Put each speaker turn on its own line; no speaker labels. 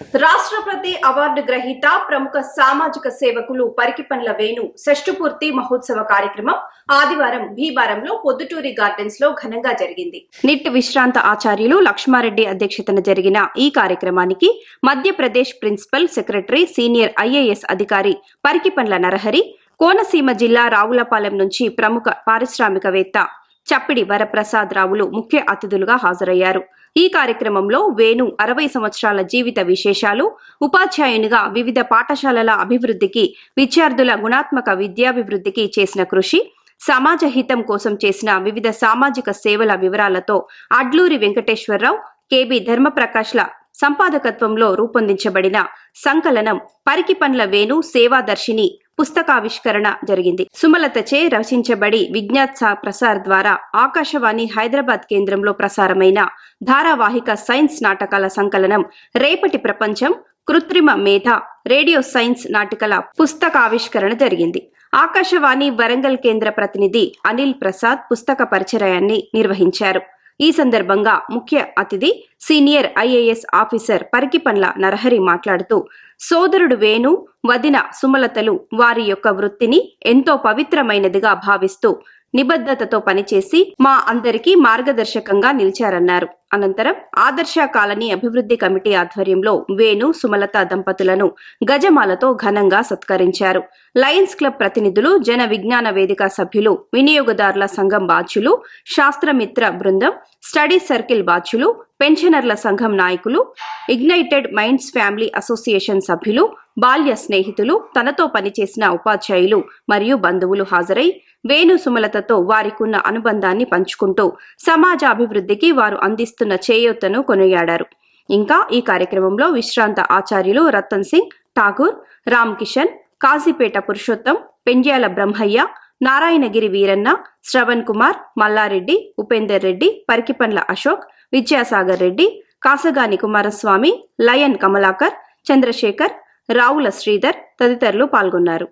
రాష్ట్రపతి అవార్డు గ్రహీత ప్రముఖ సామాజిక సేవకులు పరికిపండ్ల వేణు షష్ఠపూర్తి మహోత్సవ కార్యక్రమం ఆదివారం భీవారంలో పొద్దుటూరి గార్డెన్స్లో ఘనంగా జరిగింది. నిట్ విశ్రాంత ఆచార్యులు లక్ష్మారెడ్డి అధ్యక్షతన జరిగిన ఈ కార్యక్రమానికి Madhya Pradesh principal secretary senior IAS అధికారి పరికిపండ్ల నరహరి కోనసీమ జిల్లా రావులపాలెం నుంచి ప్రముఖ పారిశ్రామికవేత్త చప్పిడి వరప్రసాద్ రావులు ముఖ్య అతిథులుగా హాజరయ్యారు. ఈ కార్యక్రమంలో వేణు అరవై సంవత్సరాల జీవిత విశేషాలు ఉపాధ్యాయునిగా వివిధ పాఠశాలల అభివృద్ధికి విద్యార్థుల గుణాత్మక విద్యాభివృద్ధికి చేసిన కృషి సమాజ హితం కోసం చేసిన వివిధ సామాజిక సేవల వివరాలతో అడ్లూరి వెంకటేశ్వరరావు కెబి ధర్మప్రకాష్ల సంపాదకత్వంలో రూపొందించబడిన సంకలనం పరికి పండ్ల వేణు సేవాదర్శిని పుస్తకావిష్కరణ జరిగింది. సుమలతచే రచించబడి విజ్ఞాత్ సా ప్రసార్ ద్వారా ఆకాశవాణి హైదరాబాద్ కేంద్రంలో ప్రసారమైన ధారావాహిక సైన్స్ నాటకాల సంకలనం రేపటి ప్రపంచం కృత్రిమ మేధ రేడియో సైన్స్ నాటికల పుస్తకావిష్కరణ జరిగింది. ఆకాశవాణి వరంగల్ కేంద్ర ప్రతినిధి అనిల్ ప్రసాద్ పుస్తక పరిచయాన్ని నిర్వహించారు. ఈ సందర్భంగా ముఖ్య అతిథి senior IAS officer Parikipandla Narahari మాట్లాడుతూ సోదరుడు వేణు వదిన సుమలతలు వారి యొక్క వృత్తిని ఎంతో పవిత్రమైనదిగా భావిస్తూ నిబద్ధతతో పనిచేసి మా అందరికీ మార్గదర్శకంగా నిలిచారన్నారు. అనంతరం ఆదర్శ కాలనీ అభివృద్ధి కమిటీ ఆధ్వర్యంలో వేణు సుమలత దంపతులను గజమాలతో ఘనంగా సత్కరించారు. లయన్స్ క్లబ్ ప్రతినిధులు జన విజ్ఞాన వేదిక సభ్యులు వినియోగదారుల సంఘం బాధ్యులు శాస్త్రమిత్ర బృందం స్టడీ సర్కిల్ బాధ్యులు పెన్షనర్ల సంఘం నాయకులు ఇగ్నైటెడ్ మైండ్స్ ఫ్యామిలీ అసోసియేషన్ సభ్యులు బాల్య స్నేహితులు తనతో పనిచేసిన ఉపాధ్యాయులు మరియు బంధువులు హాజరై వేణు సుమలతతో వారికున్న అనుబంధాన్ని పంచుకుంటూ సమాజ అభివృద్ధికి వారు అందిస్తున్న చేయూతను కొనియాడారు. ఇంకా ఈ కార్యక్రమంలో విశ్రాంత ఆచార్యులు రతన్ సింగ్ ఠాగూర్ రామ్ కిషన్ కాజీపేట పురుషోత్తం పెండ్యాల బ్రహ్మయ్య నారాయణగిరి వీరన్న శ్రవణ్ కుమార్ మల్లారెడ్డి ఉపేందర్ రెడ్డి పరికిపండ్ల అశోక్ విద్యాసాగర్ రెడ్డి కాసగాని కుమారస్వామి లయన్ కమలాకర్ చంద్రశేఖర్ రావుల శ్రీధర్ తదితరులు పాల్గొన్నారు.